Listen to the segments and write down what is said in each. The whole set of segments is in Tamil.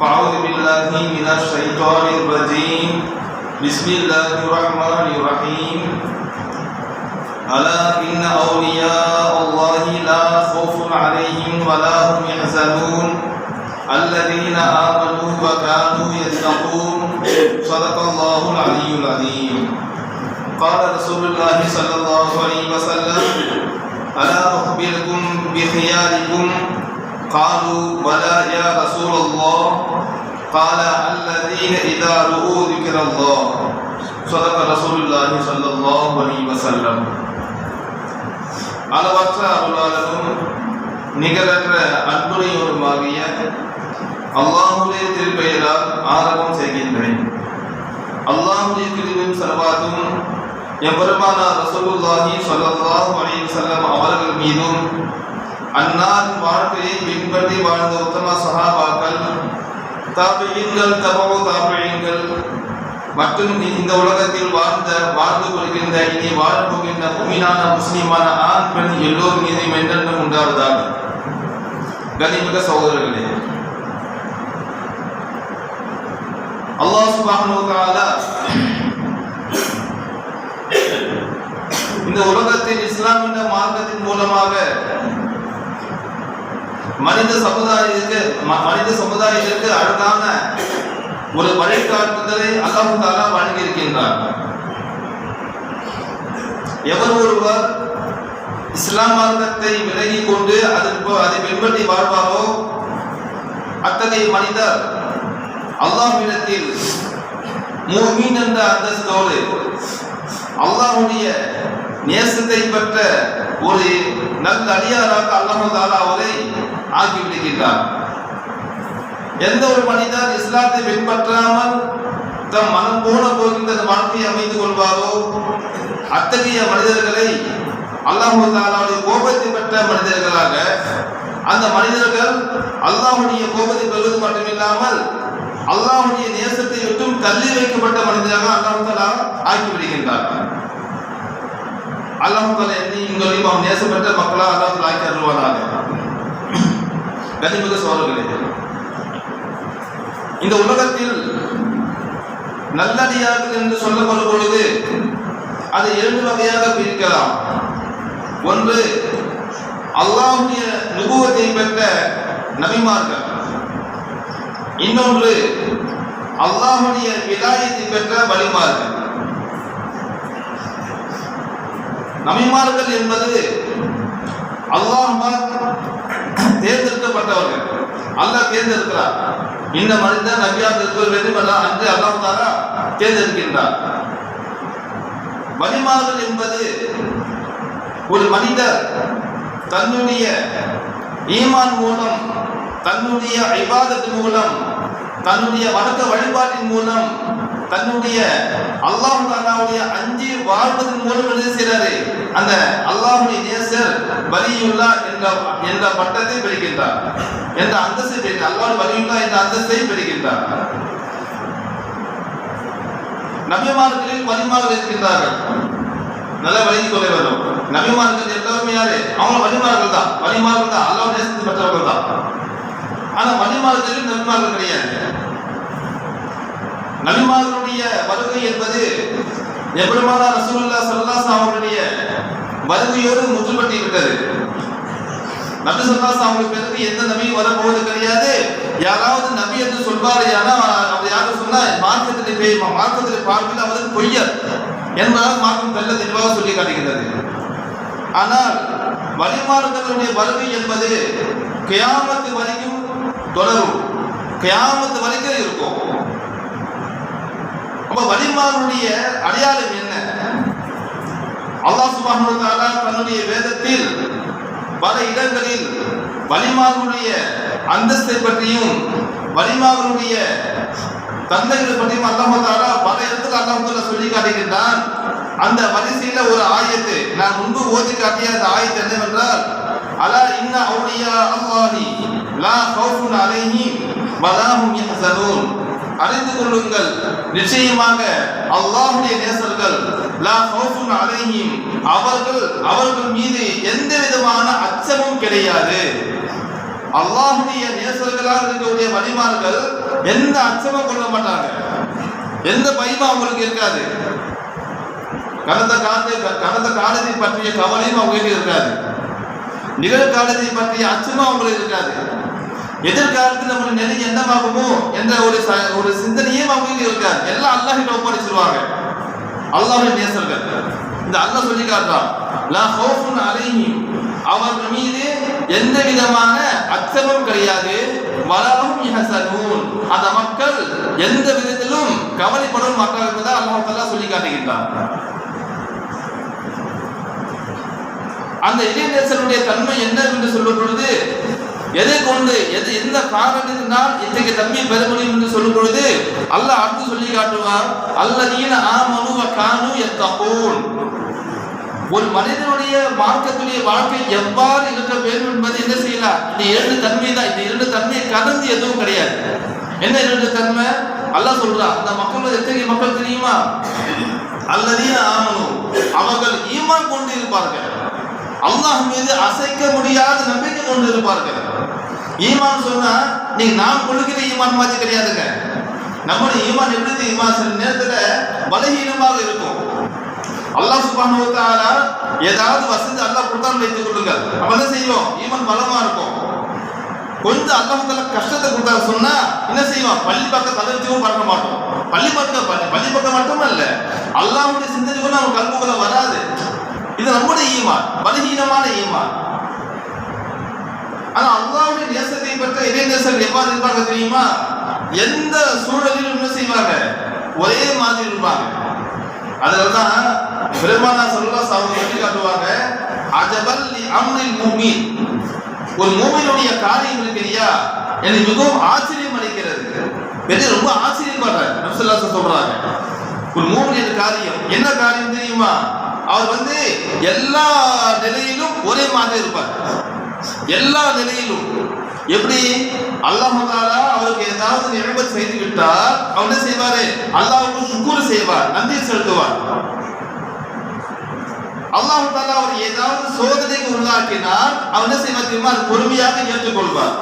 فأعوذ بالله من الشيطان الرجيم. بسم الله الرحمن الرحيم. ألا إن أولياء الله لا خوف عليهم ولا هم يحزنون. الذين آمنوا وكانوا يتقون. صدق الله العلي العظيم. قال رسول الله صلى الله عليه وسلم ألا أخبركم بخياركم قالوا بلى يا رسول الله قال الذين إذا رؤوا ذكر الله صدق رسول الله صلى الله عليه وسلم அளவற்ற அருளாளரும் நிகரற்ற அன்புடையோருமாகிய அல்லாஹுடைய திருப்பெயரால் ஆரம்பம் செய்கின்றேன் அல்லாஹுடைய திருவின் சலவாத்தும் எம்பெருமானா ரசூலுல்லாஹி ஸல்லல்லாஹு அலைஹி வஸல்லம் அவர்கள் மீதும் அன்னாரின் வாழ்க்கையை பின்பற்றி வாழ்ந்த உத்தம சகாபாக்கள் தாபியங்கள் தபோ தாபியங்கள் மற்றும் இந்த உலகத்தில் வாழ்ந்த வாழ்ந்து கொள்கின்ற இனி வாழப் போகின்ற முமினான முஸ்லீமான ஆண் பெண் எல்லோர் மீதும் என்றென்றும் உண்டாவதாக. கனிமிக சகோதரர்களே அல்லாஹ் சுப்ஹானஹு வ இந்த உலகத்தில் இஸ்லாம் என்ற மார்க்கத்தின் மூலமாக மனித சமுதாயத்திற்கு மனித சமுதாயத்திற்கு அழகான ஒரு வழிகாட்டுதலை அல்லாஹ் தாலா வழங்கியிருக்கின்றார். எவர் ஒருவர் இஸ்லாம் மார்க்கத்தை விலகி கொண்டு அதற்கு அதை பின்பற்றி வாழ்வாரோ அத்தகைய மனிதர் அல்லாஹ்விடத்தில் மூமீன் என்ற அந்தஸ்தோடு அல்லாஹுடைய நேசத்தை பெற்ற ஒரு நல்ல அடியாராக அல்லாஹ் தாலா அவரை ஆக்கி விடுகின்றார் எந்த ஒரு மனிதர் இஸ்லாத்தை பின்பற்றாமல் தம் மனம் போன போகின்ற அந்த வாழ்க்கையை அமைத்துக் கொள்வாரோ அத்தகைய மனிதர்களை அல்லாஹு தாலாவுடைய கோபத்தை பெற்ற மனிதர்களாக அந்த மனிதர்கள் அல்லாஹுடைய கோபத்தை பெறுவது மட்டுமில்லாமல் அல்லாஹுடைய நேசத்தை விட்டும் தள்ளி வைக்கப்பட்ட மனிதராக அல்லாஹ் தாலா ஆக்கி விடுகின்றார்கள் அல்லாஹ் தாலா என்னையும் உங்களையும் அவன் நேசப்பட்ட மக்களாக அல்லாஹ் ஆக்கி அருள்வானாக. கனிமிக சோழர்களே இந்த உலகத்தில் நல்லடியார்கள் என்று சொல்லப்படும் பொழுது அதை இரண்டு வகையாக பிரிக்கலாம். ஒன்று அல்லாஹ்வுடைய நுபுவத்தை பெற்ற நபிமார்கள். இன்னொன்று அல்லாஹுடைய விலாயத்தை பெற்ற வழிமார்கள். நபிமார்கள் என்பது அல்லாஹ் தேர்ந்தெடுக்கப்பட்டவர்கள். அல்லாஹ் தேர்ந்தெடுக்கிறார். இந்த மனிதன் நபியாக இருக்க வேண்டும் அன்று அல்லாஹ் தாரா தேர்ந்தெடுக்கின்றார் வழிமாறுதல் என்பது ஒரு மனிதர் தன்னுடைய ஈமான் மூலம் தன்னுடைய ஐபாதத்தின் மூலம் தன்னுடைய வணக்க வழிபாட்டின் மூலம் தன்னுடைய அல்லாஹ் தாலாவுடைய அஞ்சு வாழ்வதன் மூலம் என்ன செய்கிறாரு அந்த அல்லாஹுடைய நேசர் வலியுல்லா என்ற என்ற பட்டத்தை பெறுகின்றார். என்ற அந்தஸ்தை பெறுகிறார் அல்லாஹ் வலியுல்லா என்ற அந்தஸ்தை பெறுகின்றார். நபிமார்களில் வலிமார்கள் இருக்கின்றார்கள். நல்ல வழங்கி கொள்ள வேண்டும் நபிமார்கள் எல்லாருமே யாரு? அவங்க வலிமார்கள் தான். வலிமார்கள் தான். அல்லாஹ் நேசத்தை பெற்றவர்கள் தான். ஆனா வலிமார்களில் நபிமார்கள் கிடையாது. நபிமார்களுடைய வருகை என்பது எப்பெருமானா ரசூல்லா சல்லாஸ் அவர்களுடைய வருகையோடு முற்றுப்பட்டு விட்டது. நபி சல்லாஸ் அவங்களுக்கு பிறகு எந்த நபியும் வரப்போவது கிடையாது. யாராவது நபி என்று சொல்வாரே அவர் யாரும் சொன்னா மார்க்கத்தில் பேய் மார்க்கத்தில் பார்க்கல அவருக்கு பொய்யர் என்பதால் மார்க்கம் தெல்ல தெளிவாக சொல்லி காட்டுகிறது ஆனால் வழிமாறுகளுடைய வருகை என்பது கியாமத்து வரைக்கும் தொடரும். கியாமத்து வரைக்கும் இருக்கும். அப்ப வலிமானுடைய அடையாளம் என்ன? அல்லாஹ் சுப்ஹானஹு தன்னுடைய வேதத்தில் பல இடங்களில் வலிமானுடைய அந்தஸ்தை பற்றியும் வலிமானுடைய தந்தைகளை பற்றியும் அல்லாஹ் பல இடத்துல அல்லாஹ் சொல்லி காட்டுகின்றான் அந்த வரிசையில ஒரு ஆயத்து நான் முன்பு ஓதி காட்டிய அந்த ஆயத்து என்னவென்றால் அலா இன்ன அவுலியா அல்லாஹி லா கௌஃபுன் அலைஹிம் வலாஹும் யஹ்சனூன். அறிந்து கொள்ளுங்கள். நிச்சயமாக அல்லாஹுடைய நேசர்கள் லா அவர்கள் அவர்கள் மீது எந்த விதமான அச்சமும் கிடையாது. அல்லாஹுடைய நேசர்களாக இருக்கக்கூடிய வழிமார்கள் எந்த அச்சமும் கொள்ள மாட்டாங்க. எந்த பயமும் அவங்களுக்கு இருக்காது. கடந்த காலத்தை கடந்த காலத்தை பற்றிய கவலையும் அவங்களுக்கு இருக்காது. நிகழ்காலத்தை பற்றிய அச்சமும் அவங்களுக்கு இருக்காது. எதிர்காலத்தில் நம்மளுடைய நிலை என்னவாகுமோ என்ற ஒரு ச- ஒரு சிந்தனையும் அவங்க இருக்காது. எல்லாம் அல்லாஹிட்ட ஒப்படைச்சிருவாங்க. அல்லாஹின் நேசர்கள். இந்த அல்லாஹ் சொல்லி காட்டுறான். லா ஹௌஃபுன் அலைஹிம். அவர்கள் மீது எந்த விதமான அச்சமும் கிடையாது. வளரும் அந்த மக்கள் எந்த விதத்திலும் கவலைப்படும் மக்கள் என்பதை அல்லாஹ் தஆலா சொல்லி காட்டுகின்றான். அந்த இளைஞர்களுடைய தன்மை என்ன என்று சொல்லும் பொழுது எதை கொண்டு எது எந்த காரணத்தினால் இத்தகைய தன்மையை பெற முடியும் என்று சொல்லும் பொழுது அல்லாஹ் அடுத்து சொல்லி காட்டுவார் அல்லதீன ஆமனு வ கானு யத்தகூன். ஒரு மனிதனுடைய மார்க்கத்துடைய வாழ்க்கை எவ்வாறு இருக்க வேண்டும் என்பதை என்ன செய்யலாம்? இந்த இரண்டு தன்மை தான். இந்த இரண்டு தன்மையை கடந்து எதுவும் கிடையாது. என்ன இரண்டு தன்மை? அல்லாஹ் சொல்றான் அந்த மக்கள் எத்தகைய மக்கள் தெரியுமா? அல்லதீன ஆமனு. அவர்கள் ஈமான் கொண்டு இருப்பார்கள். அல்லாஹ் மீது அசைக்க முடியாத நம்பிக்கை கொண்டு இருப்பார்கள் ஈமான் சொன்னா நீங்க நாம் கொள்கிற ஈமான் மாதிரி கிடையாதுங்க. நம்முடைய ஈமான் எப்படி ஈமான் சில நேரத்துல பலகீனமாக இருக்கும். அல்லாஹ் சுப்ஹானஹு ஏதாவது வசதி அல்லாஹ் கொடுத்தான்னு வைத்துக் கொள்ளுங்கள். அப்ப என்ன செய்வோம்? ஈமான் பலமா இருக்கும். கொஞ்சம் அல்லாஹ் கஷ்டத்தை கொடுத்தா சொன்னா என்ன செய்வோம்? பள்ளி பக்கம் தலைவச்சும் பார்க்க மாட்டோம். பள்ளி பக்கம் பள்ளி பக்கம் மட்டுமல்ல அல்லாஹ்வுடைய சிந்தனை கூட நம்ம கல்புக்குள்ள வராது. இது நம்முடைய ஈமான் பலகீனமான ஈமான். ஆனா அல்லாவுடைய நேசத்தை பெற்ற இதே நேசர்கள் எவ்வாறு இருப்பாங்க தெரியுமா? எந்த சூழலிலும் என்ன செய்வாங்க? ஒரே மாதிரி இருப்பாங்க. அதனால்தான் பெருமானா சொல்லா சாமி சொல்லி காட்டுவாங்க அஜபல் அம்ரில் மூமின். ஒரு மூமினுடைய காரியம் இருக்கிறியா எனக்கு மிகவும் ஆச்சரியம் அளிக்கிறது. பெரிய ரொம்ப ஆச்சரியப்படுறேன் நப்சல்லா சொல்றாங்க. ஒரு மூமினுடைய காரியம் என்ன காரியம் தெரியுமா? அவர் வந்து எல்லா நிலையிலும் ஒரே மாதிரி இருப்பார். எல்லா நிலையிலும். எப்படி? அல்லாஹாலா அவருக்கு ஏதாவது நினைவு செய்து விட்டால் அவர் என்ன செய்வாரு? அல்லாவுக்கு சுக்குர் செய்வார் நன்றி செலுத்துவார். அல்லாஹு தாலா அவர் ஏதாவது சோதனைக்கு உள்ளாக்கினால் அவர் என்ன செய்வார் தெரியுமா? அது பொறுமையாக ஏற்றுக்கொள்வார்.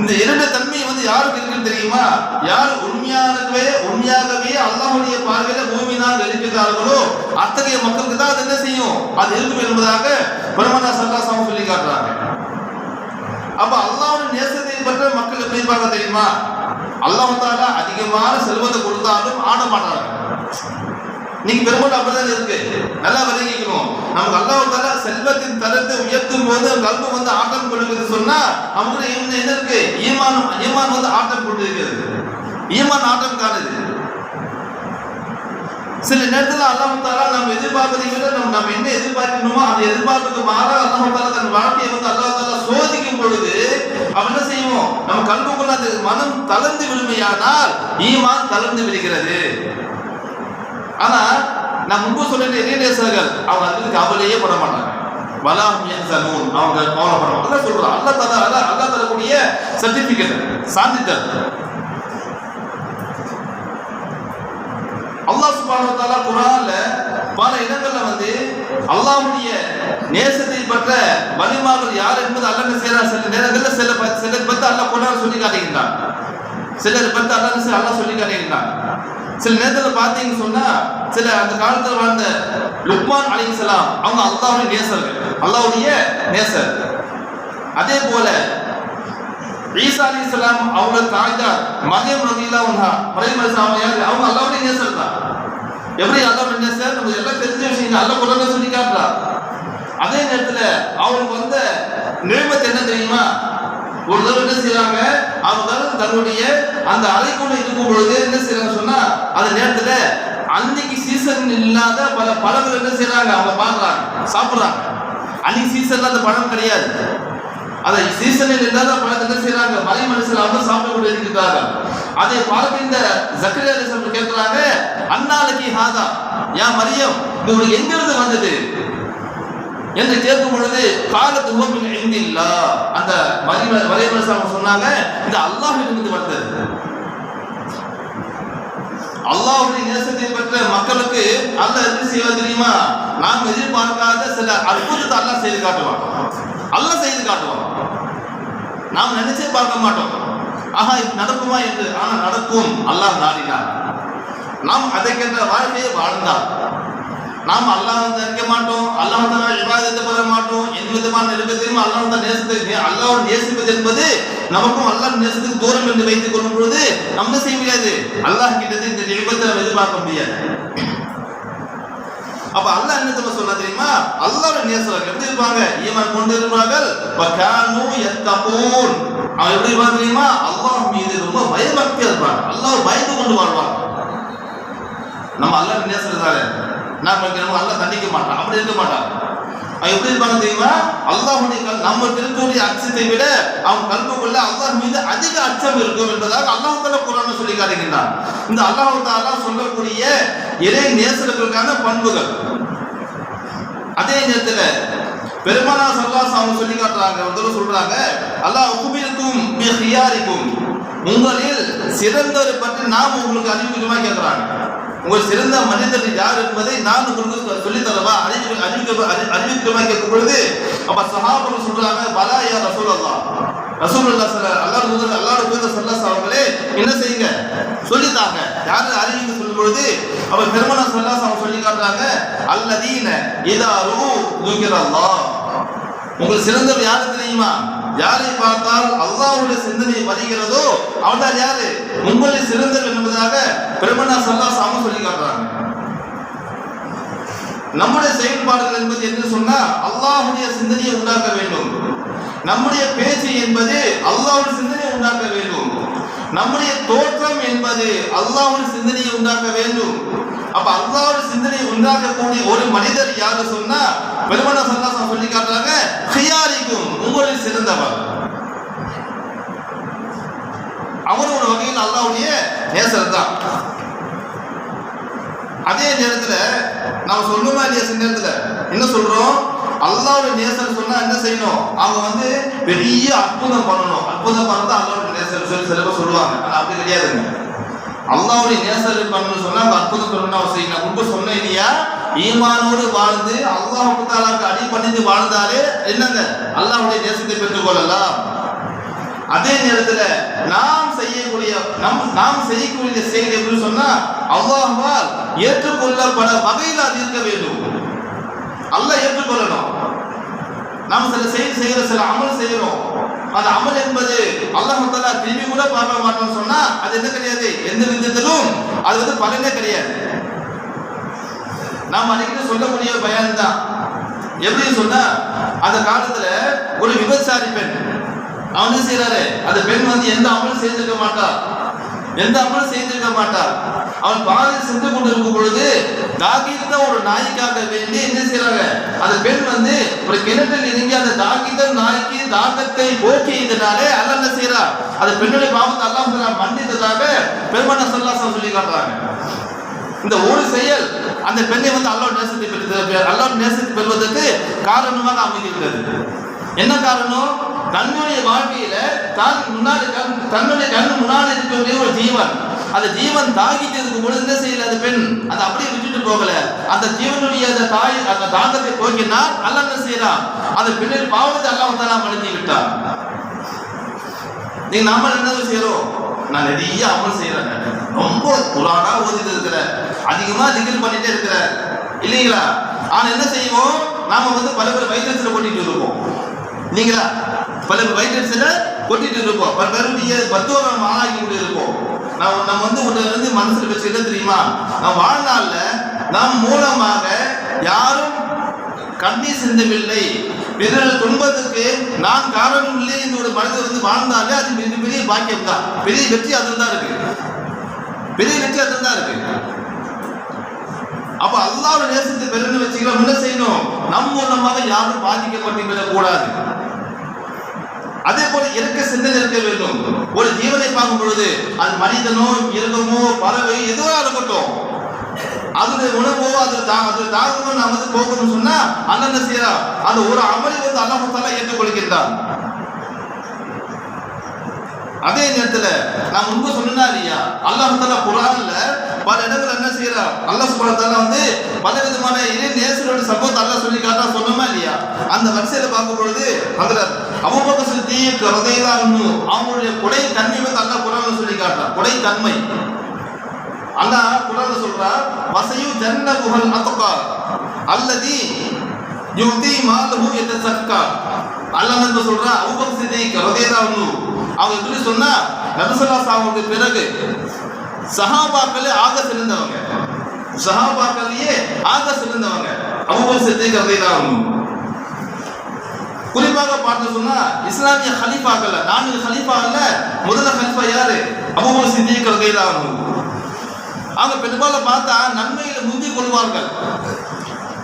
இந்த இரண்டு தன்மை வந்து யாருக்கு இருக்குன்னு தெரியுமா? யார் உண்மையாகவே உண்மையாகவே அல்லாஹுடைய பார்வையில பூமினால் இருக்கிறார்களோ அத்தகைய மக்களுக்கு தான் அது என்ன செய்யும்? அது இருக்கும் என்பதாக பெருமனா சல்லாசம் சொல்லி காட்டுறாங்க. அப்ப அல்லாஹ்வுடைய நேசத்தை பற்ற மக்கள் எப்படி பார்க்க தெரியுமா? அல்லாஹால அதிகமான செல்வத்தை கொடுத்தாலும் ஆட மாட்டாங்க. நீங்க பெரும்பாலும் அப்படிதான் இருக்கு? நல்லா விளங்கிக்கணும். நமக்கு அல்லாஹ் செல்வத்தின் தரத்தை உயர்த்தும் போது கல்வம் வந்து ஆட்டம் கொடுக்குது சொன்னா நமக்கு என்ன என்ன இருக்கு? ஈமான் ஈமான் வந்து ஆட்டம் கொண்டு இருக்கிறது ஈமான் ஆட்டம் காணுது. சில நேரத்தில் அல்லாஹ் நம்ம எதிர்பார்ப்பதை விட நம்ம நம்ம என்ன எதிர்பார்க்கணுமோ அந்த எதிர்பார்ப்புக்கு மாறாக அல்லாஹ் தன் வாழ்க்கையை வந்து அல்லாஹ் சோதிக்கும் பொழுது அவன் என்ன செய்வோம்? நம்ம கல்புக்குள்ள அந்த மனம் தளர்ந்து விடுமையானால் ஈமான் தளர்ந்து விடுகிறது. ஆனா நான் முன்பு சொல்லிட்ட இளைஞர்கள் அவங்க அதுக்கு கவலையே பட மாட்டாங்க. வலாம் யஹ்சனூன் அவங்க கவலைப்பட மாட்டாங்க. அல்லாஹ் சொல்றான். அல்லாஹ் அல்ல அல்ல தரக்கூடிய சர்டிபிகேட் சான்றிதழ். அல்லாஹ் சுப்ஹானஹு வ பல இடங்கள்ல வந்து அல்லாஹ்வுடைய நேசத்தை பற்ற வலிமார்கள் யார் என்பது அல்லாஹ் செய்யறா சில நேரங்கள்ல சில சிலர் பத்து அல்லாஹ் குரான் சொல்லி காட்டுகின்றான் சிலர் பத்து அல்லாஹ் என்ன அல்லாஹ் சொல்லி காட்டுகின்றான் சில நேரத்தில் பார்த்தீங்கன்னு சொன்னா சில அந்த காலத்துல வாழ்ந்த லுக்மான் அலைஹிஸ்ஸலாம் அவங்க அல்லாவுடைய நேசர்கள் அல்லாஹுடைய நேசர். அதே போல ஈசா அலைஹிஸ்ஸலாம் அவங்க தாய்தார் மரியம் ரலியல்லாஹு அன்ஹா மரியம் அலைஹிஸ்ஸலாம் சாமியார் அவங்க அல்லாஹ்வுடைய நேசர் தான். எப்படி அல்லாஹ்வுடைய நேசர்? நமக்கு எல்லாம் தெரிஞ்ச விஷயம் அல்ல குரல சொல்லி காட்டுறா. அதே நேரத்துல அவங்களுக்கு வந்த நிலைமத்து என்ன தெரியுமா? ஒரு தடவை என்ன செய்யறாங்க அவங்க தன்னுடைய அந்த அலைக்குள்ள இருக்கும் பொழுது என்ன செய்யறாங்க சொன்னா அந்த நேரத்துல அன்னைக்கு சீசன் இல்லாத பல பழங்கள் என்ன செய்யறாங்க அவங்க பாக்குறாங்க சாப்பிடுறாங்க. அன்னைக்கு சீசன்ல அந்த பழம் கிடையாது. அதை சீசனில் இல்லாத பழத்தை என்ன செய்யறாங்க மலை மனுஷன் அவங்க சாப்பிட்டு கொண்டு அதை பார்க்க இந்த ஜக்கரியா அலிஸ்லாம் கேட்கிறாங்க அன்னாலக்கி ஹாதா யா மரியம் இது உங்களுக்கு எங்கிருந்து வந்தது? என்று கேட்கும் பொழுது காலத்து ஹோமின் இந்தில்லா அந்த மரிம மரியமரசாமி சொன்னாங்க இந்த அல்லாஹ் இருந்து வந்தது. அல்லாவுடைய நேசத்தை பெற்ற மக்களுக்கு அல்ல என்ன செய்வது தெரியுமா? நாம் எதிர்பார்க்காத சில அற்புதத்தை அல்லா செய்து காட்டுவான். அல்லாஹ் செய்து காட்டுவான். நாம் நினைச்சே பார்க்க மாட்டோம். ஆஹா இது நடக்குமா என்று. ஆனால் நடக்கும். அல்லாஹ் நாடினார். நாம் அதற்கென்ற வாழ்க்கையை வாழ்ந்தார். நாம் அல்லாஹ் நினைக்க மாட்டோம். அல்லாஹ் தான் விவாதத்தை பெற மாட்டோம். எந்த விதமான நெருக்கத்தையும் அல்லாஹ் தான் நேசத்தை அல்லாஹ் நேசிப்பது என்பது நமக்கும் அல்லாஹ் நேசத்துக்கு தூரம் என்று வைத்துக் கொள்ளும் பொழுது நம்ம செய்ய முடியாது. அல்லாஹ் கிட்டது இந்த நிருபத்தை எதிர்பார்க்க முடியாது. அப்ப அல்லாஹ் என்ன சொல்ல சொன்னா தெரியுமா? அல்லாஹ் நேசர்கள் எப்படி இருப்பாங்க? ஈமான் கொண்டு இருப்பார்கள். பகானு யத்தகூன். அவன் எப்படி இருப்பான் தெரியுமா? அல்லாஹ் மீது ரொம்ப பயபக்தியா இருப்பாங்க அல்லாஹ் பயந்து கொண்டு வாழ்வாங்க நம்ம அல்லாஹ் நேசறதால நான் நம்ம அல்லாஹ் தண்டிக்க மாட்டான். அப்படி இருக்க மாட்டான். அவன் எப்படி இருப்பாங்க தெரியுமா? அல்லாஹுடைய கல் நம்ம திருக்கக்கூடிய அச்சத்தை விட அவன் கல்புக்குள்ள அல்லாஹ் மீது அதிக அச்சம் இருக்கும் என்பதாக அல்லாஹ் தாலா குரான் சொல்லி காட்டுகின்றான். இந்த அல்லாஹ் தாலா சொல்லக்கூடிய இறை நேசர்களுக்கான பண்புகள். அதே நேரத்துல பெருமானா சல்லாஸ் அவங்க சொல்லி காட்டுறாங்க. வந்து சொல்றாங்க அல்லாஹ் உகுபிருக்கும் பி ஹியாரிக்கும். உங்களில் சிறந்தவர் பற்றி நாம் உங்களுக்கு அறிவிக்கணுமா கேட்கிறாங்க உங்கள் சிறந்த மனிதர்கள் யார் என்பதை நான் உங்களுக்கு சொல்லித்தரவா? அறிவிக்க அறிவிக்க அறி- கேட்கும் பொழுது அப்ப சஹாபர்கள் சொல்றாங்க பலா யா ரசூல் அல்லா ரசூலுல்லாஹ் ஸல்லல்லாஹு அல்லாஹ் தூதர் அல்லாஹ் தூதர் அவர்களே என்ன செய்யுங்க? சொல்லித்தாங்க. யாரு அறிவிக்க சொல்லும் பொழுது அப்ப பெருமனா சல்லாஸ் அவங்க சொல்லி காட்டுறாங்க அல்லதீன இதாரு ரூ உங்களுக்கு சிறந்தவர் யாரு தெரியுமா? யாரை பார்த்தால் அல்லாவுடைய சிந்தனை வருகிறதோ அவன்தான் யாரு? உங்களில் சிறந்தவர் என்பதாக பெருமனா சல்லா சாம சொல்லி காட்டுறாங்க. நம்முடைய செயல்பாடுகள் என்பது என்று சொன்னா அல்லாஹுடைய சிந்தனையை உண்டாக்க வேண்டும். நம்முடைய பேச்சு என்பது அல்லாஹுடைய சிந்தனையை உண்டாக்க வேண்டும். நம்முடைய தோற்றம் என்பது அல்லாஹுடைய சிந்தனையை உண்டாக்க வேண்டும். அப்ப அல்லாஹ்வுடைய சிந்தனை உண்டாக்கக்கூடிய ஒரு மனிதர் யாரு சொன்னா பெருமனா சல்லாசம் சொல்லி காட்டுறாங்க ஹியாரிக்கும் உங்களில் சிறந்தவர். அவர் ஒரு வகையில் அல்லாவுடைய நேசர் தான். அதே நேரத்தில் நாம் சொல்லுமா இல்லையா சில நேரத்தில்? என்ன சொல்றோம்? அல்லாவுடைய நேசர் சொன்னா என்ன செய்யணும்? அவங்க வந்து பெரிய அற்புதம் பண்ணணும். அற்புதம் பண்ணதான் அல்லாவுடைய நேசர் சொல்லி சில பேர் சொல்லுவாங்க. ஆனால் அப்படி கிடையாதுங்க. அல்லாவுடைய நேசர் பண்ணணும்னு சொன்னா அந்த அற்புதம் சொல்லணும் அவசியம் நான் முன்பு சொன்னேன் இல்லையா ஈமானோடு வாழ்ந்து அல்லாஹ் முத்தாலாக்கு அடி வாழ்ந்தாலே என்னங்க? அல்லாஹ்வுடைய நேசத்தை பெற்றுக் கொள்ளலாம் அதே நேரத்துல நாம் செய்யக்கூடிய நம் நாம் செய்யக்கூடிய செயல் என்று சொன்னா அல்லாஹால் ஏற்றுக்கொள்ளப்பட வகையில் அது இருக்க வேண்டும். அல்ல ஏற்றுக்கொள்ளணும். நாம் சில செயல் செய்கிற சில அமல் செய்கிறோம் அந்த அமல் என்பது அல்லாஹ் தாலா திரும்பி கூட பார்க்க மாட்டோம்னு சொன்னா அது என்ன கிடையாது? எந்த விதத்திலும் அது வந்து பலனே கிடையாது. நாம் அன்னைக்கு சொல்லக்கூடிய பயன் தான். எப்படி சொன்னா அந்த காலத்துல ஒரு விபச்சாரி பெண் அவன் என்ன செய்யறாரு அந்த பெண் வந்து எந்த அமலும் செய்திருக்க மாட்டார் எந்த அமலும் செய்திருக்க மாட்டார் அவன் பாதையில் சென்று கொண்டிருக்கும் பொழுது தாகித்த ஒரு நாய்க்காக வேண்டி என்ன செய்யறாங்க அந்த பெண் வந்து ஒரு கிணற்றில் இறங்கி அந்த தாகித்த நாய்க்கு தாகத்தை போக்கியதுனாலே அல்ல என்ன செய்யறா அந்த பெண்ணுடைய பாவத்தை அல்லாஹ் மன்னித்ததாக பெருமான சொல்லாசம் சொல்லி காட்டுறாங்க இந்த ஒரு செயல் அந்த பெண்ணை வந்து அல்லாஹ் நேசத்தை பெற்று அல்லாஹ் நேசத்தை பெறுவதற்கு காரணமாக அமைந்திருக்கிறது. என்ன காரணம்? தன்னுடைய வாழ்க்கையில தான் முன்னாடி கண் தன்னுடைய கண் முன்னாடி இருக்கக்கூடிய ஒரு ஜீவன். அந்த ஜீவன் தாக்கிட்டு இருக்கும் பொழுது என்ன செய்யல அந்த பெண்? அதை அப்படியே விட்டுட்டு போகல. அந்த ஜீவனுடைய அந்த தாய் அந்த தாகத்தை போக்கினார். அல்ல என்ன செய்யலாம் அந்த பின்னர் பாவத்தை அல்லாஹ் தாலா மன்னித்து விட்டார். நீ நாம என்ன செய்யறோம் நான் நிறைய அமல் செய்யறேன் ரொம்ப குரானா ஓதிட்டு இருக்கிற அதிகமா திகில் பண்ணிட்டே இருக்கிற. இல்லைங்களா? ஆனா என்ன செய்வோம்? நாம வந்து பல பேர் வைத்தியத்தில் கொட்டிட்டு இருப்போம். இல்லைங்களா பல பேர் வைத்தியத்தில் கொட்டிட்டு இருப்போம். பல பேருடைய பத்துவம் ஆளாகி ஆளாக்கி கொண்டு இருப்போம். நான் நம்ம வந்து ஒன்று வந்து மனசுல வச்சுக்கிட்ட தெரியுமா? நான் வாழ்நாள்ல நம் மூலமாக யாரும் கண்ணீர் சிந்தவில்லை பிறர் துன்பத்துக்கு நான் காரணம் இல்லை என்று ஒரு மனிதர் வந்து வாழ்ந்தாலே அது மிக பெரிய பாக்கியம் தான் பெரிய வெற்றி அதில் தான் இருக்கு. பெரிய வெற்றி அதில் தான் இருக்கு. அப்ப அல்லாவோட நேசத்தை பெருந்து வச்சுக்கலாம் என்ன செய்யணும்? நம் மூலமாக யாரும் பாதிக்கப்பட்டு விடக்கூடாது அதே போல இறக்க சிந்தனை இருக்க வேண்டும். ஒரு ஜீவனை பார்க்கும் பொழுது அது மனிதனோ மிருகமோ பறவை எதுவாக இருக்கட்டும் அதனுடைய உணவோ அது தா அது தாகமோ நான் வந்து போகணும்னு சொன்னா அண்ணன் செய்யறா அந்த ஒரு அமளி வந்து அல்லாஹால ஏற்றுக்கொள்கின்றார் அதே நேரத்துல நான் முன்பு சொன்னா இல்லையா? அல்லாஹால குரான்ல பல இடங்கள் என்ன செய்யறா அல்லாஹ் சுப்ஹானஹு வந்து பல விதமான இறை நேசரோட சம்பவத்தை அல்லாஹ் சொல்லி காட்டா சொன்னோமா இல்லையா? அந்த வரிசையில பார்க்கும் பொழுது அதுல அபூபக்கர் சித்திக் ரலியல்லாஹு அன்ஹு அவங்களுடைய கொடை தன்மை வந்து அல்லாஹ் சொல்லி காட்டுறான். கொடை தன்மை. அண்ணா குரான்ல சொல்றா வசையு ஜன்னபுல் அத்கா அல்லதி யுதி மாலஹு யதசக்கா அல்லாஹ் வந்து சொல்றா அபூபக்கர் சித்திக் ரலியல்லாஹு அன்ஹு அவங்க எப்படி சொன்னா நபிசல்லா சாவுக்கு பிறகு சஹாபாக்களே ஆக சிறந்தவங்க சஹாபாக்கள்லயே ஆக சிறந்தவங்க அபூபக்கர் சித்திக் ரலியல்லாஹு அன்ஹு குறிப்பாக பார்த்து சொன்னா இஸ்லாமிய ஹலீஃபாக்கள் நான்கு ஹலீஃபா முதல்ல ஹலீஃபா யாரு? அபூபக்கர் சித்திக் ரலியல்லாஹு அவங்க பெரும்பாலும் பார்த்தா நன்மையில முந்தி கொள்வார்கள்.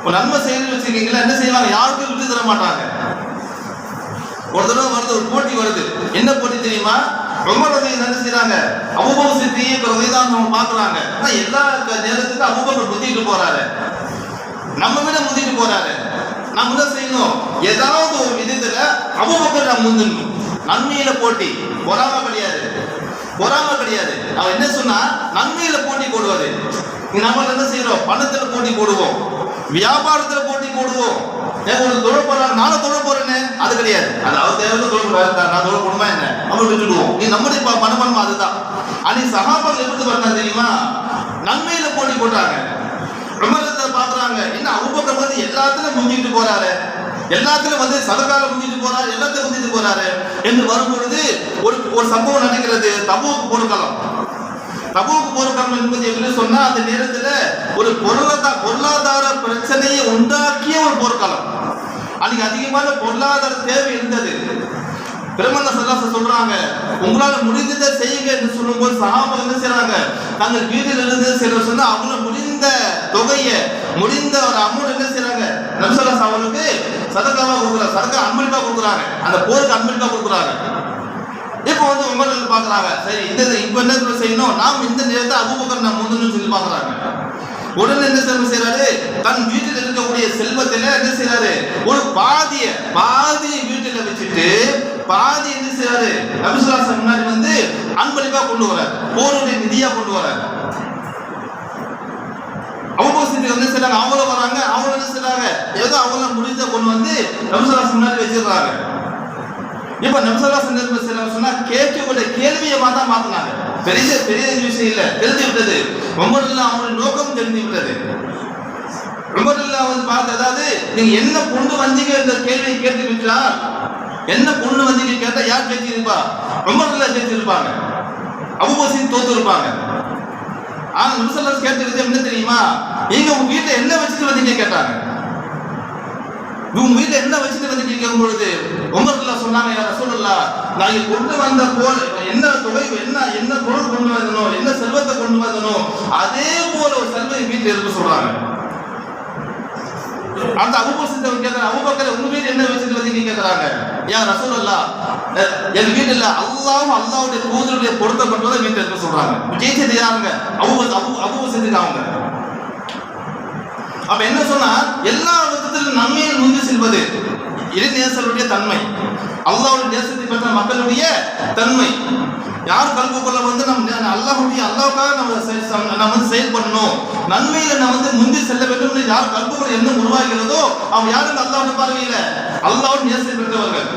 ஒரு நன்மை செய்து வச்சிருக்கீங்களா என்ன செய்வாங்க? யாருக்கும் விட்டு தர மாட்டாங்க. ஒரு தடவை வருது ஒரு போட்டி வருது. என்ன போட்டி தெரியுமா? ரொம்ப என்ன செய்யறாங்க அபூபக்கர் சித்திக் ரலியல்லாஹு அவங்க பார்க்கறாங்க. ஆனால் எல்லா நேரத்துக்கும் அபூபக்கர் முந்திட்டு போறாரு. நம்ம விட முந்திட்டு போறாரு. நம்ம என்ன செய்யணும். ஏதாவது ஒரு விதத்துல அபூபக்கர் நம்ம முந்தணும் நன்மையில போட்டி பொறாம கிடையாது. பொறாம கிடையாது. அவன் என்ன சொன்னா நன்மையில போட்டி போடுவது நம்ம என்ன செய்யறோம்? பணத்துல போட்டி போடுவோம். வியாபாரத்துல போட்டி போடுவோம். ஒரு தொழில் போறான் நானும் தொழில் போறேன்னு அது கிடையாது. அது அவர் தேவையான தொழில் போறாரு. நான் தொழில் போடுமா என்ன? நம்ம விட்டுடுவோம். நீ நம்முடைய பணம் பண்ணுமா அதுதான். அன்னைக்கு சகாபாக்கள் எப்படி பண்ணா தெரியுமா? நன்மையில போட்டி போட்டாங்க. பிரம்மத்தை பாக்குறாங்க என்ன அபூபக்கர் வந்து எல்லாத்துலயும் முந்திட்டு போறாரு? எல்லாத்துலயும் வந்து சதகால முந்திட்டு போறாரு எல்லாத்தையும் முந்திட்டு போறாரு என்று வரும்பொழுது ஒரு ஒரு சம்பவம் நடக்கிறது. தபுவுக்கு போர்க்களம் தபுவுக்கு போர்க்களம் என்பது என்று சொன்னா அந்த நேரத்துல ஒரு பொருளாதார பொருளாதார பிரச்சனையை உண்டாக்கிய ஒரு போர்க்களம். அன்னைக்கு அதிகமான பொருளாதார தேவை இருந்தது. பெருமந்த சல்லாச சொல்றாங்க உங்களால முடிந்ததை செய்யுங்க என்று சொல்லும்போது சகாபம் என்ன செய்யறாங்க தங்கள் வீட்டில் இருந்து சில சொன்னா அவங்க முடிந்த தொகையை முடிந்த ஒரு அமௌண்ட் என்ன செய்யறாங்க நம்சலாஸ் அவங்களுக்கு சதக்காவா கொடுக்குறாங்க. சதக்கா அன்பிற்கா கொடுக்குறாங்க. அந்த போருக்கு அன்பிற்கா கொடுக்குறாங்க. இப்போ வந்து உமர்கள் பார்க்குறாங்க. சரி இந்த இப்போ என்ன செய்யணும்? நாம் இந்த நேரத்தை அபுபக்கர் நம்ம முந்தணும்னு சொல்லி பார்க்குறாங்க. உடனே என்ன செல்வம் செய்யறாரு தன் வீட்டில் இருக்கக்கூடிய செல்வத்துல என்ன செய்யறாரு ஒரு பாதிய பாதியை வீட்டில் வச்சுட்டு பாதி என்ன செய்யறாரு நபிசுலாசன் முன்னாடி வந்து அன்பளிப்பா கொண்டு வரார் போருடைய நிதியா கொண்டு வரார் அவபோசிட்டு என்ன செய்றாங்க? அவங்களும் வராங்க அவங்க என்ன செய்யறாங்க ஏதோ அவங்கள முடிஞ்ச கொண்டு வந்து நபிசுலாசன் முன்னாடி வச்சிடுறாங்க. இப்ப நம்சலாசன் சொன்னா கேட்கக்கூடிய கேள்வியை மாத்தா மாத்தினாங்க. பெரிய பெரிய விஷயம் இல்ல. தெரிஞ்சு விட்டது. ரொம்ப நல்லா அவங்களுடைய நோக்கம் தெரிஞ்சு விட்டது. ரொம்ப நல்லா வந்து பார்த்து அதாவது நீங்க என்ன கொண்டு வந்தீங்க என்ற கேள்வியை கேட்டு விட்டால் என்ன பொண்ணு வந்தீங்க கேட்டா யார் ஜெயிச்சிருப்பா? ரொம்ப நல்லா ஜெயிச்சிருப்பாங்க. அபுபசின் தோத்து இருப்பாங்க. ஆனா நிமிஷம் கேட்டது என்ன தெரியுமா? நீங்க உங்க வீட்டுல என்ன வச்சுட்டு வந்தீங்க கேட்டாங்க. உங்க வீட்டுல என்ன வச்சுட்டு வந்து கேட்கும் பொழுது உமர்ல சொன்னாங்க யார் சொல்லலாம் நான் கொண்டு வந்த போல் என்ன தொகை என்ன என்ன பொருள் கொண்டு வந்தனோ என்ன செல்வத்தை கொண்டு வந்தனோ அதே போல ஒரு செல்வம் வீட்டில் வீட்டுல சொல்றாங்க. அந்த அபுபசித்தவன் கேட்கிறாங்க அபுபக்கர் உங்க வீட்டு என்ன வச்சுட்டு வந்தீங்க கேட்கறாங்க ஏன் ரசூலுல்லா அஹ், என் வீட்டு இல்ல அல்லாவும் அல்லாவுடைய தூதருடைய பொருத்தப்பட்டதை வீட்டு இருக்க சொல்றாங்க. ஜெயிச்சது யாருங்க? அபு அபு அபுபசித்துக்கு அவங்க. அப்ப என்ன சொன்னா எல்லா விதத்திலும் நன்மையில் முந்தி செல்வது. இது நேசருடைய தன்மை. அல்லாவுடைய நேசத்தை பற்றின மக்களுடைய தன்மை. யார் கல்புக்குள்ள வந்து நம்ம அல்லாஹுடைய அல்லாவுக்காக நம்ம நம்ம வந்து செயல்படணும். நன்மையில நம்ம வந்து முந்தி செல்ல வேண்டும் யார் கல்வி எண்ணம் உருவாகிறதோ அவங்க யாரும் அல்லாவுடைய பார்வையில? அல்லாஹ்வுடைய நேசத்தை பெற்றவர்கள்.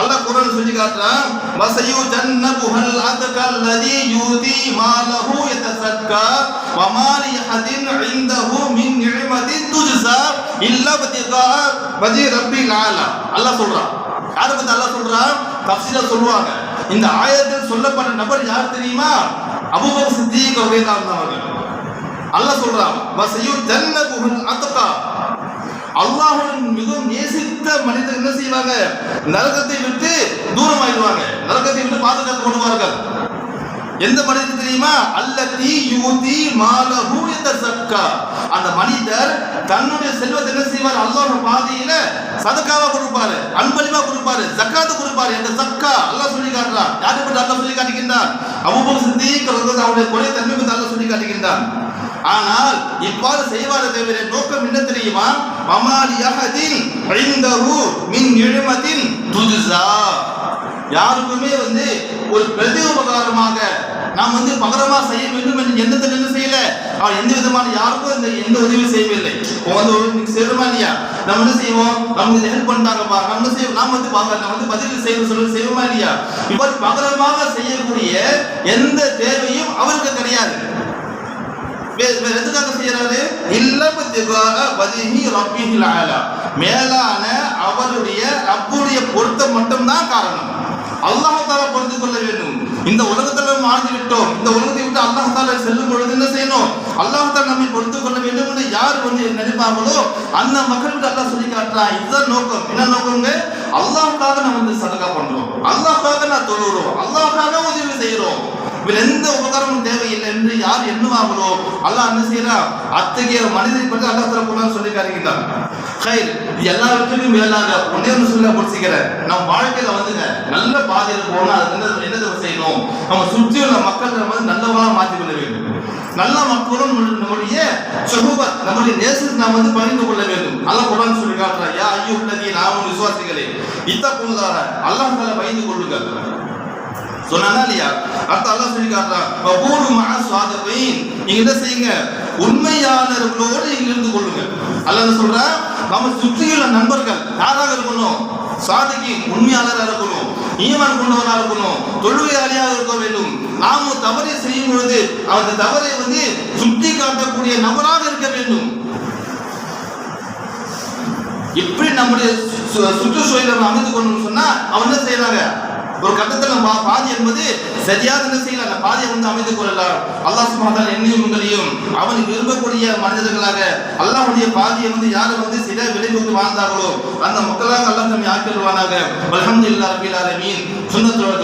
அல்லாஹ் குர்ஆன் சொல்லி காட்டுறான் வசயு ஜன்னபுஹல் அதகல் லதி யூதி மாலஹு யதசக்கா வமாலி ஹதின் இந்தஹு மின் நிஅமதின் துஜ்ஸா இல்லா பதிகா வஜி ரப்பில் ஆலா. அல்லாஹ் சொல்றான். யாரை பத்தி அல்லாஹ் சொல்றான்? தப்சீலா சொல்லுவாங்க. இந்த ஆயத்தில் சொல்லப்பட்ட நபர் யார் தெரியுமா? அபூபக்கர் சித்திக் ரலியல்லாஹு அன்ஹு அவர்கள். அல்லாஹ் சொல்றான் வசயு ஜன்னபுஹல் அத்கா. அல்லாஹ்வுடன் மிகவும் நேசித்த மனிதர் என்ன செய்வாங்க? நரகத்தை விட்டு தூரமாயிடுவாங்க. நரகத்தை விட்டு பாதுகாத்து கொள்வார்கள். எந்த மனிதர் தெரியுமா? அல்லதி யூதி மாலஹு சக்கா. அந்த மனிதர் தன்னுடைய செல்வத்தை என்ன செய்வார்? அல்லாஹ் பாதையில சதக்காவா கொடுப்பாரு அன்பளிவா கொடுப்பாரு ஜக்காத்து கொடுப்பாரு. அந்த சக்கா அல்லாஹ் சொல்லி காட்டுறான் யாரை பற்றி அல்லாஹ் சொல்லி காட்டுகின்றான் அபூபக்கர் சிந்திக்க அவருடைய கொலை தன்மை பற்றி அல்லாஹ் சொல்லி காட்டுகின்றான் ஆனால் இவ்வாறு செய்வார தவிர நோக்கம் என்ன தெரியுமா? மமாலி யஹதின் ஐந்தஹு மின் நிழமத்தின் துஜ்ஸா. யாருக்குமே வந்து ஒரு பிரதி உபகாரமாக நாம் வந்து பகரமா செய்ய வேண்டும் என்று எந்த என்ன செய்யல? அவர் எந்த விதமான யாருக்கும் இந்த எந்த உதவியும் செய்யவில்லை. இப்போ வந்து ஒரு இல்லையா? நம்ம என்ன செய்வோம்? நமக்கு இது ஹெல்ப் பாருங்க. நம்ம செய்வோம்? நாம் வந்து பாக்க நம்ம வந்து பதில் செய்யணும் சொல்லி செய்வோமா இல்லையா? இவர் பகரமாக செய்யக்கூடிய எந்த தேவையும் அவருக்கு கிடையாது. எதுக்காக செய்யறாரு இல்லபத்திகாக வதிஹி ரப்பிஹில் ஆலா மேலான அவருடைய ரப்புடைய பொருத்தம் மட்டும்தான் காரணம். அல்லாஹ் தாலா பொறுத்து கொள்ள வேண்டும். இந்த உலகத்துல நம்ம விட்டோம். இந்த உலகத்தை விட்டு அல்லாஹ் செல்லும் பொழுது என்ன செய்யணும்? அல்லாஹால நம்மை பொறுத்து கொள்ள வேண்டும் என்று யார் வந்து நினைப்பாங்களோ அந்த மக்களுக்கு அல்லாஹ் சொல்லி காட்டுறான் இதுதான் நோக்கம். என்ன நோக்கங்க அல்லாஹுக்காக நம்ம வந்து சதகா பண்றோம். அல்லாஹ்க்காக நான் தொழுகிறோம். அல்லாஹ்க்காக உதவி செய்யறோம் இதில் எந்த உபகாரமும் தேவையில்லை என்று யார் எண்ணுவாங்களோ அல்லாஹ் என்ன செய்யறா? அத்தகைய மனிதனை பற்றி அல்லாஹ் தர சொல்லி காட்டுகிறான் ஹைர் இது எல்லாவற்றுக்கும் மேலாக ஒன்னே ஒன்று சொல்ல முடிச்சுக்கிறேன் நம்ம வாழ்க்கையில வந்துங்க நல்ல பாதையில் போகணும் அது என்ன என்ன செய்யணும்? நம்ம சுற்றியுள்ள மக்கள் வந்து நல்லவங்களா மாற்றிக் கொள்ள வேண்டும். நல்ல மக்களும் நம்முடைய சுகபத் நம்முடைய நேசத்தை நாம் வந்து பகிர்ந்து கொள்ள வேண்டும். அல்லாஹ் குரான் சொல்லி காட்டுறான் யா ஐயோ உள்ளதி நாமும் விசுவாசிகளே இத்தக்குள்ளாக அல்லாஹ் பகிர்ந்து பயந்து கொள்ளுங்கள். சொன்னா இல்லையா? அடுத்து அல்லாஹ் சொல்லி காட்டுறான் வகூலு மஅ சாதிகீன் நீங்க என்ன செய்யுங்க? உண்மையாளர்களோடு நீங்க இருந்து கொள்ளுங்க. அல்லாஹ் என்ன சொல்றான் நம்ம சுற்றியுள்ள நண்பர்கள் யாராக இருக்கணும்? சாதிக்கு உண்மையாளராக இருக்கணும். ஈமான் கொண்டவராக இருக்கணும். தொழுகையாளியாக இருக்க வேண்டும். நாம தவறை செய்யும் பொழுது அந்த தவறை வந்து சுட்டி காட்டக்கூடிய நபராக இருக்க வேண்டும். எப்படி நம்முடைய சு- சுற்றுச்சூழலை அமைத்துக் கொள்ளணும்னு சொன்னா அவன் என்ன செய்யறாங்க ஒரு கட்டத்தில் நம்ம பா- பாதி என்பது சரியாக என்ன செய்யலாம் அந்த பாதியை வந்து அமைத்துக் கொள்ளலாம். அல்லாஹ் சுமாதால் என்னையும் உங்களையும். அவன் விரும்பக்கூடிய மனிதர்களாக அல்லாஹுடைய பாதியை வந்து யார் வந்து சில விலை கொடுத்து வாழ்ந்தார்களோ அந்த மக்களாக அல்லாஹ் நம்மை ஆக்கிடுவானாக அல்ஹம்துலில்லாஹி ரபில் ஆலமீன். சுன்னத்தோட